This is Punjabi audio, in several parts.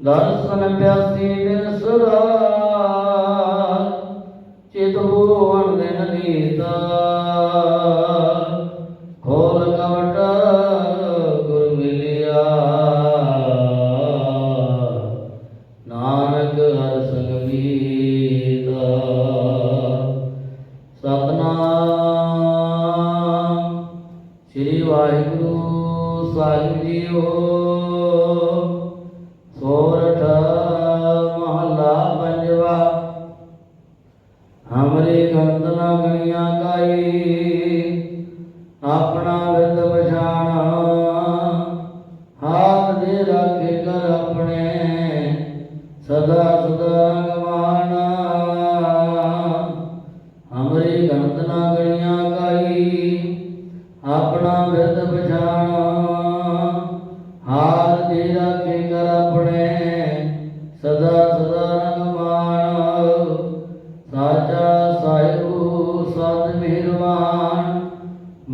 ਦਰਸ਼ਨ ਪਿਆਸੀ ਦਿਨ ਸੁਰਾ ਚਿਤ ਹੋਵਨ ਦਿਨ ਨੀਤਾ ਖੋਲ ਕਵਟ ਗੁਰ ਮਿਲਿਆ। ਨਾਨਕ ਹਰ ਸੰਗ ਮੀਤਾ ਸਤਨਾਮ ਸ੍ਰੀ ਵਾਹਿਗੁਰੂ ਸਾਹਿਬ ਜੀਓ। ਆਪਣਾ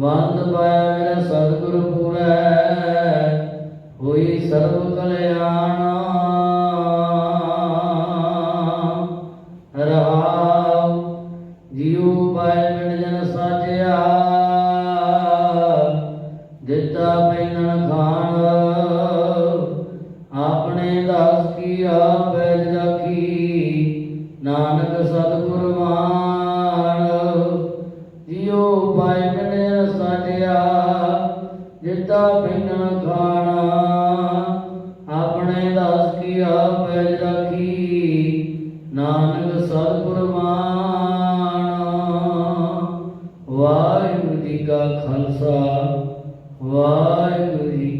ਵੰਦ ਪਾਇਆ ਮੇਰਾ ਸਤਿਗੁਰ ਪੂਰੈ, ਹੋਈ ਸਰਬ ਕਲਿਆਣ। ਰਹਾਉ, ਜੀਉ ਪਾਇ ਮਿਲ ਜਨ ਸਾਜਿਆ ਦਿੱਤਾ ਪੈਨਣ ਖਾਣ। ਆਪਣੇ ਦਾਸ ਕੀ ਆਪੈ ਰਾਖੀ ਨਾਨਕ ਸਤਿਗੁਰ ਮਾਨ। ਆਪਣੇ ਦਾਸ ਕੀ ਆਪੈ ਨਾਨਕ ਸਤਿਗੁਰ ਮਾਨ ਵਾਹਿਗੁਰੂ ਜੀ ਕਾ ਖਾਲਸਾ ਵਾਹਿਗੁਰੂ ਜੀ